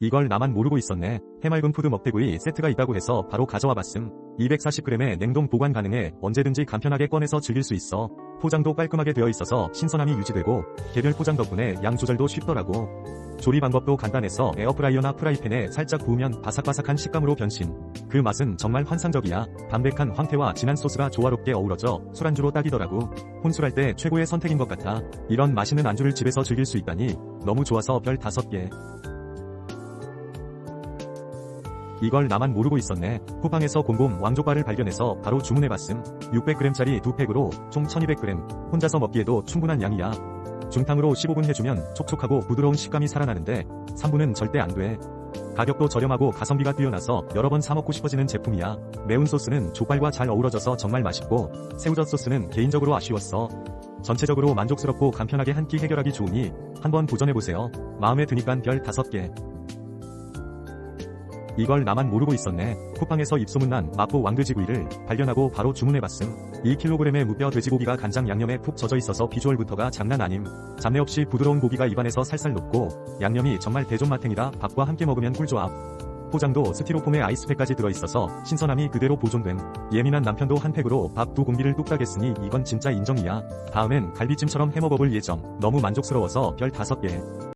이걸 나만 모르고 있었네. 해맑은 푸드 먹태구이 세트가 있다고 해서 바로 가져와 봤음. 240g에 냉동 보관 가능해 언제든지 간편하게 꺼내서 즐길 수 있어. 포장도 깔끔하게 되어 있어서 신선함이 유지되고 개별 포장 덕분에 양 조절도 쉽더라고. 조리 방법도 간단해서 에어프라이어나 프라이팬에 살짝 구우면 바삭바삭한 식감으로 변신. 그 맛은 정말 환상적이야. 담백한 황태와 진한 소스가 조화롭게 어우러져 술안주로 딱이더라고. 혼술할 때 최고의 선택인 것 같아. 이런 맛있는 안주를 집에서 즐길 수 있다니 너무 좋아서 별 5개. 이걸 나만 모르고 있었네. 쿠팡에서 곰곰 왕족발을 발견해서 바로 주문해봤음. 600g짜리 두 팩으로 총 1200g. 혼자서 먹기에도 충분한 양이야. 중탕으로 15분 해주면 촉촉하고 부드러운 식감이 살아나는데 3분은 절대 안 돼. 가격도 저렴하고 가성비가 뛰어나서 여러 번 사먹고 싶어지는 제품이야. 매운 소스는 족발과 잘 어우러져서 정말 맛있고 새우젓 소스는 개인적으로 아쉬웠어. 전체적으로 만족스럽고 간편하게 한 끼 해결하기 좋으니 한번 도전해보세요. 마음에 드니깐 별 5개. 이걸 나만 모르고 있었네. 쿠팡에서 입소문난 마포 왕돼지구이를 발견하고 바로 주문해봤음. 2kg의 무뼈 돼지고기가 간장 양념에 푹 젖어 있어서 비주얼부터가 장난 아님. 잡내 없이 부드러운 고기가 입안에서 살살 녹고 양념이 정말 대존맛탱이라 밥과 함께 먹으면 꿀조합. 포장도 스티로폼에 아이스팩까지 들어있어서 신선함이 그대로 보존됨. 예민한 남편도 한 팩으로 밥 두 공기를 뚝딱 했으니 이건 진짜 인정이야. 다음엔 갈비찜처럼 해먹어볼 예정. 너무 만족스러워서 별 5개.